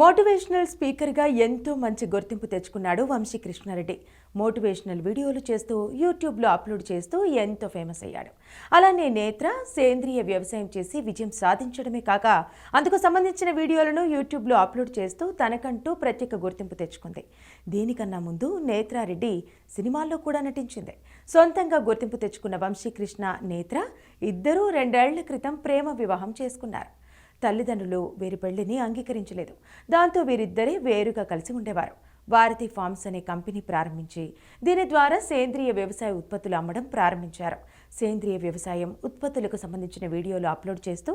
Motivational స్పీకర్గా ఎంతో మంచి గుర్తింపు తెచ్చుకున్నాడు వంశీ కృష్ణారెడ్డి మోటివేషనల్ వీడియోలు చేస్తూ యూట్యూబ్లో అప్లోడ్ చేస్తూ ఎంతో ఫేమస్ అయ్యాడు. అలానే నేత్ర సేంద్రియ వ్యవసాయం చేసి విజయం సాధించడమే కాక అందుకు సంబంధించిన వీడియోలను యూట్యూబ్లో అప్లోడ్ చేస్తూ తనకంటూ ప్రత్యేక గుర్తింపు తెచ్చుకుంది. దీనికన్నా ముందు నేత్రారెడ్డి సినిమాల్లో కూడా నటించింది. సొంతంగా గుర్తింపు తెచ్చుకున్న వంశీకృష్ణ నేత్ర ఇద్దరూ రెండేళ్ళ క్రితం ప్రేమ వివాహం చేసుకున్నారు. తల్లిదండ్రులు వీరి పెళ్ళిని అంగీకరించలేదు. దాంతో వీరిద్దరే వేరుగా కలిసి ఉండేవారు. భారతి ఫార్మ్స్ అనే కంపెనీ ప్రారంభించి దీని ద్వారా సేంద్రియ వ్యవసాయ ఉత్పత్తులు అమ్మడం ప్రారంభించారు. సేంద్రియ వ్యవసాయం ఉత్పత్తులకు సంబంధించిన వీడియోలు అప్లోడ్ చేస్తూ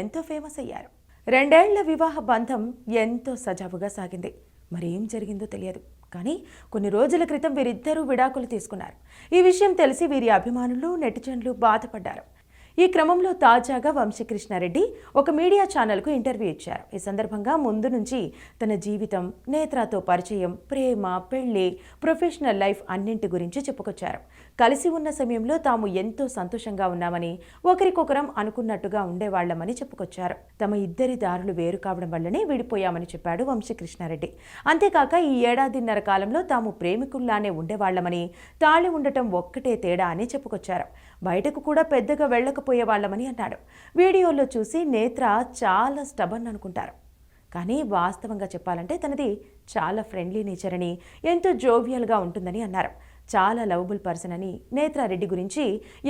ఎంతో ఫేమస్ అయ్యారు. రెండేళ్ళ వివాహ బంధం ఎంతో సజావుగా సాగింది. మరి ఏం జరిగిందో తెలియదు. కానీ కొన్ని రోజుల క్రితం వీరిద్దరూ విడాకులు తీసుకున్నారు. ఈ విషయం తెలిసి వీరి అభిమానులు నెటిజన్లు బాధపడ్డారు. ఈ క్రమంలో తాజాగా వంశీకృష్ణారెడ్డి ఒక మీడియా ఛానల్కు ఇంటర్వ్యూ ఇచ్చారు. ఈ సందర్భంగా ముందు నుంచి తన జీవితం నేత్రాతో పరిచయం ప్రేమ పెళ్ళి ప్రొఫెషనల్ లైఫ్ అన్నింటి గురించి చెప్పుకొచ్చారు. కలిసి ఉన్న సమయంలో తాము ఎంతో సంతోషంగా ఉన్నామని ఒకరికొకరం అనుకున్నట్టుగా ఉండేవాళ్ళమని చెప్పుకొచ్చారు. తమ ఇద్దరి దారులు వేరు కావడం వల్లనే విడిపోయామని చెప్పాడు వంశీకృష్ణారెడ్డి. అంతేకాక ఈ ఏడాదిన్నర కాలంలో తాము ప్రేమికుల్లానే ఉండేవాళ్ళమని తాళి ఉండటం ఒక్కటే తేడా అని చెప్పుకొచ్చారు. బయటకు కూడా పెద్దగా వెళ్ళకపోయేవాళ్ళమని అన్నాడు. వీడియోలో చూసి నేత్ర చాలా స్టబన్ అనుకుంటారు. కానీ వాస్తవంగా చెప్పాలంటే తనది చాలా ఫ్రెండ్లీ నేచర్ అని ఎంతో జోవియల్గా ఉంటుందని అన్నారు. చాలా లవబుల్ పర్సన్ అని నేత్రారెడ్డి గురించి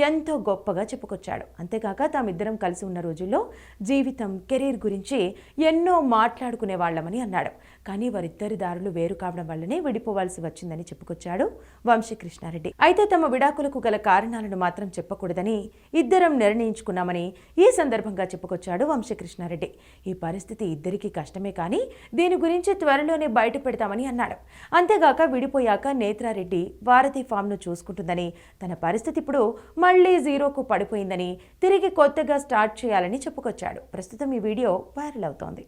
ఎంతో గొప్పగా చెప్పుకొచ్చాడు. అంతేకాక తామిద్దరం కలిసి ఉన్న రోజుల్లో జీవితం కెరీర్ గురించి ఎన్నో మాట్లాడుకునే వాళ్ళమని అన్నాడు. కానీ వారిద్దరి దారులు వేరు కావడం వల్లనే విడిపోవాల్సి వచ్చిందని చెప్పుకొచ్చాడు వంశీకృష్ణారెడ్డి. అయితే తమ విడాకులకు గల కారణాలను మాత్రం చెప్పకూడదని ఇద్దరం నిర్ణయించుకున్నామని ఈ సందర్భంగా చెప్పుకొచ్చాడు వంశీకృష్ణారెడ్డి. ఈ పరిస్థితి ఇద్దరికీ కష్టమే కానీ దీని గురించి త్వరలోనే బయట పెడతామని అన్నాడు. అంతేగాక విడిపోయాక నేత్రారెడ్డి భారతి ఫామ్ను చూసుకుంటుందని తన పరిస్థితి ఇప్పుడు మళ్ళీ జీరోకు పడిపోయిందని తిరిగి కొత్తగా స్టార్ట్ చేయాలని చెప్పుకొచ్చాడు. ప్రస్తుతం ఈ వీడియో వైరల్ అవుతోంది.